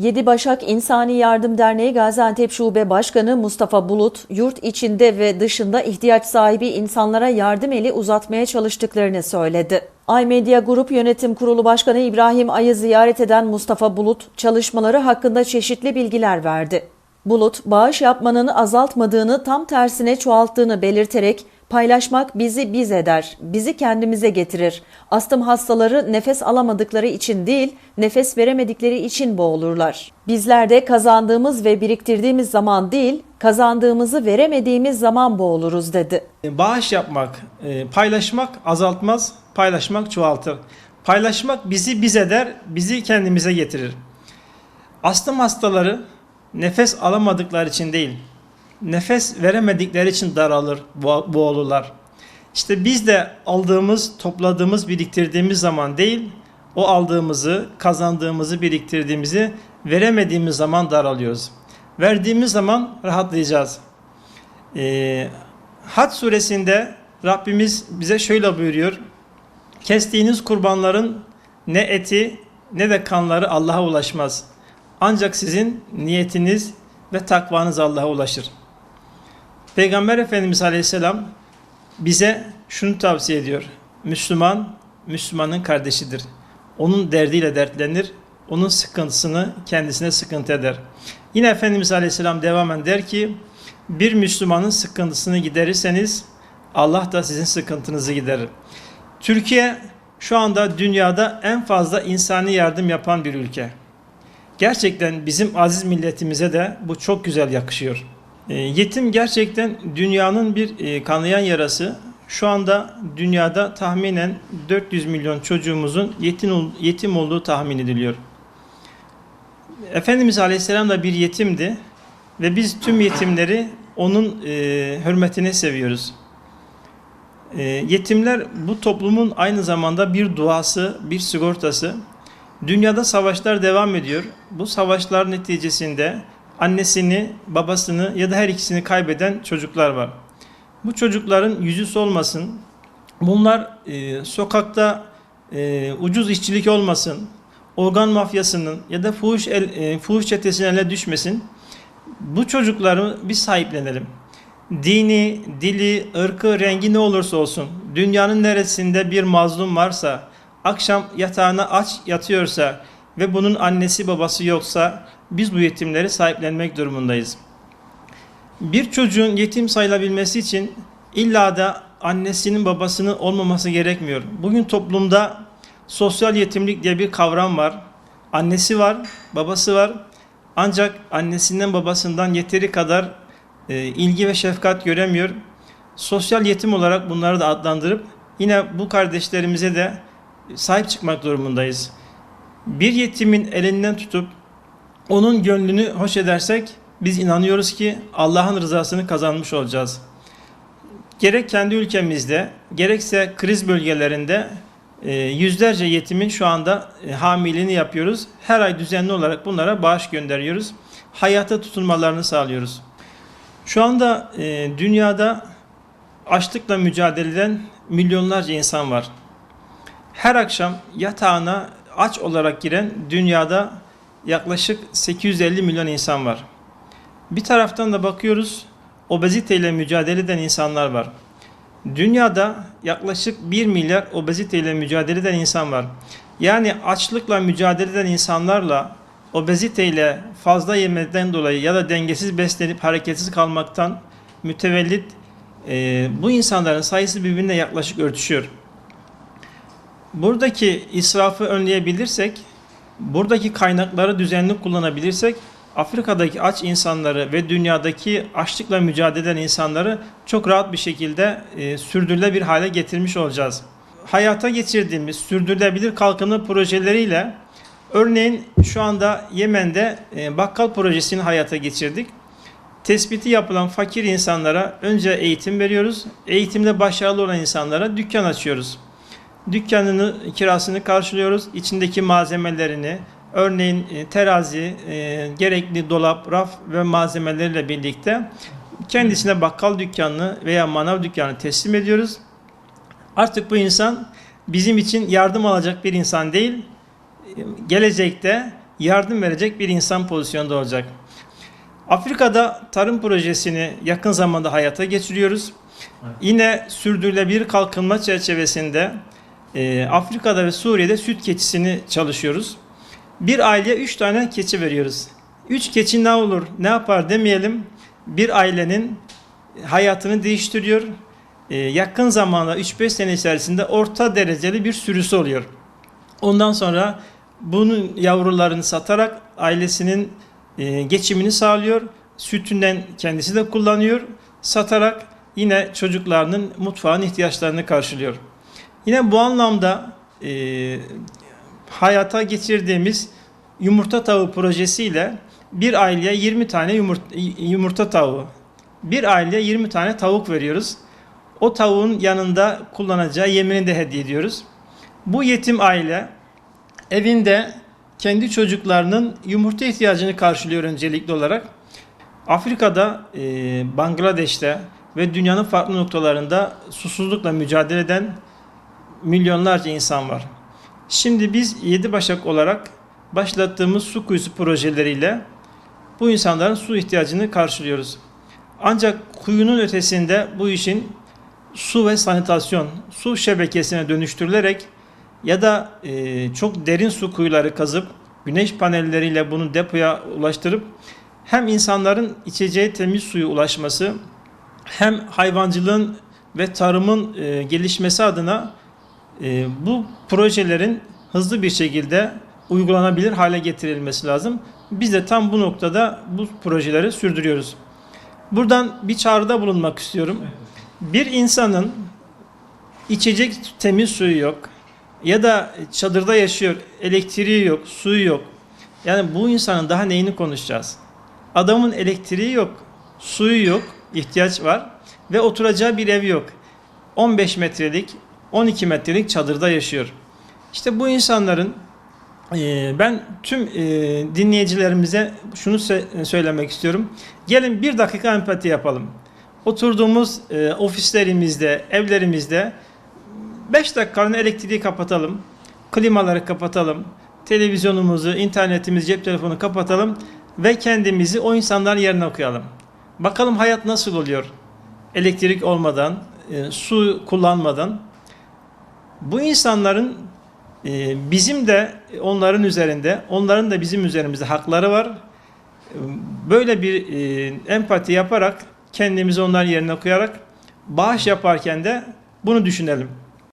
Yedi Başak İnsani Yardım Derneği Gaziantep Şube Başkanı Mustafa Bulut, yurt içinde ve dışında ihtiyaç sahibi insanlara yardım eli uzatmaya çalıştıklarını söyledi. iMedia Grup Yönetim Kurulu Başkanı İbrahim Ay'ı ziyaret eden Mustafa Bulut, çalışmaları hakkında çeşitli bilgiler verdi. Bulut, bağış yapmanın azaltmadığını tam tersine çoğalttığını belirterek paylaşmak bizi biz eder, bizi kendimize getirir. Astım hastaları nefes alamadıkları için değil, nefes veremedikleri için boğulurlar. Bizler de kazandığımız ve biriktirdiğimiz zaman değil, kazandığımızı veremediğimiz zaman boğuluruz dedi. Bağış yapmak, e, paylaşmak azaltmaz, paylaşmak çoğaltır. Paylaşmak bizi biz eder, bizi kendimize getirir. Astım hastaları nefes alamadıkları için değil, nefes veremedikleri için daralır, bo- boğulurlar. İşte biz de aldığımız, topladığımız, biriktirdiğimiz zaman değil, o aldığımızı, kazandığımızı, biriktirdiğimizi veremediğimiz zaman daralıyoruz. Verdiğimiz zaman rahatlayacağız. Ee, Had suresinde Rabbimiz bize şöyle buyuruyor. Kestiğiniz kurbanların ne eti ne de kanları Allah'a ulaşmaz. Ancak sizin niyetiniz ve takvanız Allah'a ulaşır. Peygamber Efendimiz Aleyhisselam bize şunu tavsiye ediyor. Müslüman, Müslümanın kardeşidir. Onun derdiyle dertlenir, onun sıkıntısını kendisine sıkıntı eder. Yine Efendimiz Aleyhisselam devamen der ki, bir Müslümanın sıkıntısını giderirseniz Allah da sizin sıkıntınızı giderir. Türkiye şu anda dünyada en fazla insani yardım yapan bir ülke. Gerçekten bizim aziz milletimize de bu çok güzel yakışıyor. E, yetim gerçekten dünyanın bir e, kanayan yarası. Şu anda dünyada tahminen 400 milyon çocuğumuzun yetim, yetim olduğu tahmin ediliyor. Efendimiz Aleyhisselam da bir yetimdi ve biz tüm yetimleri onun e, hürmetine seviyoruz. E, yetimler bu toplumun aynı zamanda bir duası, bir sigortası. Dünyada savaşlar devam ediyor. Bu savaşlar neticesinde annesini, babasını ya da her ikisini kaybeden çocuklar var. Bu çocukların yüzü solmasın. Bunlar e, sokakta e, ucuz işçilik olmasın. Organ mafyasının ya da fuhuş, el, e, fuhuş çetesinin eline düşmesin. Bu çocukları biz sahiplenelim. Dini, dili, ırkı, rengi ne olursa olsun dünyanın neresinde bir mazlum varsa akşam yatağına aç yatıyorsa ve bunun annesi babası yoksa biz bu yetimleri sahiplenmek durumundayız. Bir çocuğun yetim sayılabilmesi için illa da annesinin babasının olmaması gerekmiyor. Bugün toplumda sosyal yetimlik diye bir kavram var. Annesi var, babası var. Ancak annesinden babasından yeteri kadar e, ilgi ve şefkat göremiyor. Sosyal yetim olarak bunları da adlandırıp yine bu kardeşlerimize de sahip çıkmak durumundayız. Bir yetimin elinden tutup onun gönlünü hoş edersek biz inanıyoruz ki Allah'ın rızasını kazanmış olacağız. Gerek kendi ülkemizde gerekse kriz bölgelerinde e, yüzlerce yetimin şu anda e, hamiliğini yapıyoruz. Her ay düzenli olarak bunlara bağış gönderiyoruz. Hayata tutunmalarını sağlıyoruz. Şu anda e, dünyada açlıkla mücadele eden milyonlarca insan var. Her akşam yatağına aç olarak giren dünyada yaklaşık 850 milyon insan var. Bir taraftan da bakıyoruz obeziteyle mücadele eden insanlar var. Dünyada yaklaşık 1 milyar obeziteyle mücadele eden insan var. Yani açlıkla mücadele eden insanlarla obeziteyle fazla yemeden dolayı ya da dengesiz beslenip hareketsiz kalmaktan mütevellit e, bu insanların sayısı birbirine yaklaşık örtüşüyor. Buradaki israfı önleyebilirsek, buradaki kaynakları düzenli kullanabilirsek Afrika'daki aç insanları ve dünyadaki açlıkla mücadele eden insanları çok rahat bir şekilde e, sürdürülebilir hale getirmiş olacağız. Hayata geçirdiğimiz sürdürülebilir kalkınma projeleriyle örneğin şu anda Yemen'de e, bakkal projesini hayata geçirdik. Tespiti yapılan fakir insanlara önce eğitim veriyoruz. Eğitimde başarılı olan insanlara dükkan açıyoruz. Dükkanını, kirasını karşılıyoruz. İçindeki malzemelerini, örneğin e, terazi, e, gerekli dolap, raf ve malzemeleriyle birlikte kendisine bakkal dükkanını veya manav dükkanını teslim ediyoruz. Artık bu insan bizim için yardım alacak bir insan değil, gelecekte yardım verecek bir insan pozisyonda olacak. Afrika'da tarım projesini yakın zamanda hayata geçiriyoruz. Yine sürdürülebilir kalkınma çerçevesinde e, Afrika'da ve Suriye'de süt keçisini çalışıyoruz. Bir aileye 3 tane keçi veriyoruz. 3 keçi ne olur, ne yapar demeyelim. Bir ailenin hayatını değiştiriyor. E, yakın zamanda 3-5 sene içerisinde orta dereceli bir sürüsü oluyor. Ondan sonra bunun yavrularını satarak ailesinin e, geçimini sağlıyor. Sütünden kendisi de kullanıyor. Satarak yine çocuklarının mutfağın ihtiyaçlarını karşılıyor. Yine bu anlamda e, hayata geçirdiğimiz yumurta tavuğu projesiyle bir aileye 20 tane yumurta, yumurta tavuğu, bir aileye 20 tane tavuk veriyoruz. O tavuğun yanında kullanacağı yemini de hediye ediyoruz. Bu yetim aile evinde kendi çocuklarının yumurta ihtiyacını karşılıyor öncelikli olarak. Afrika'da, e, Bangladeş'te ve dünyanın farklı noktalarında susuzlukla mücadele eden milyonlarca insan var. Şimdi biz Yedi Başak olarak başlattığımız su kuyusu projeleriyle bu insanların su ihtiyacını karşılıyoruz. Ancak kuyunun ötesinde bu işin su ve sanitasyon, su şebekesine dönüştürülerek ya da e, çok derin su kuyuları kazıp güneş panelleriyle bunu depoya ulaştırıp hem insanların içeceği temiz suyu ulaşması hem hayvancılığın ve tarımın e, gelişmesi adına e, bu projelerin hızlı bir şekilde uygulanabilir hale getirilmesi lazım. Biz de tam bu noktada bu projeleri sürdürüyoruz. Buradan bir çağrıda bulunmak istiyorum. Bir insanın içecek temiz suyu yok ya da çadırda yaşıyor, elektriği yok, suyu yok. Yani bu insanın daha neyini konuşacağız? Adamın elektriği yok, suyu yok, ihtiyaç var ve oturacağı bir ev yok. 15 metrelik, 12 metrelik çadırda yaşıyor. İşte bu insanların e, ben tüm e, dinleyicilerimize şunu sö- söylemek istiyorum. Gelin bir dakika empati yapalım. Oturduğumuz e, ofislerimizde, evlerimizde 5 dakikanın elektriği kapatalım. Klimaları kapatalım. Televizyonumuzu, internetimizi, cep telefonu kapatalım ve kendimizi o insanların yerine koyalım. Bakalım hayat nasıl oluyor? Elektrik olmadan, e, su kullanmadan. Bu insanların e, bizim de onların üzerinde, onların da bizim üzerimizde hakları var. Böyle bir e, empati yaparak kendimizi onların yerine koyarak bağış yaparken de bunu düşünelim.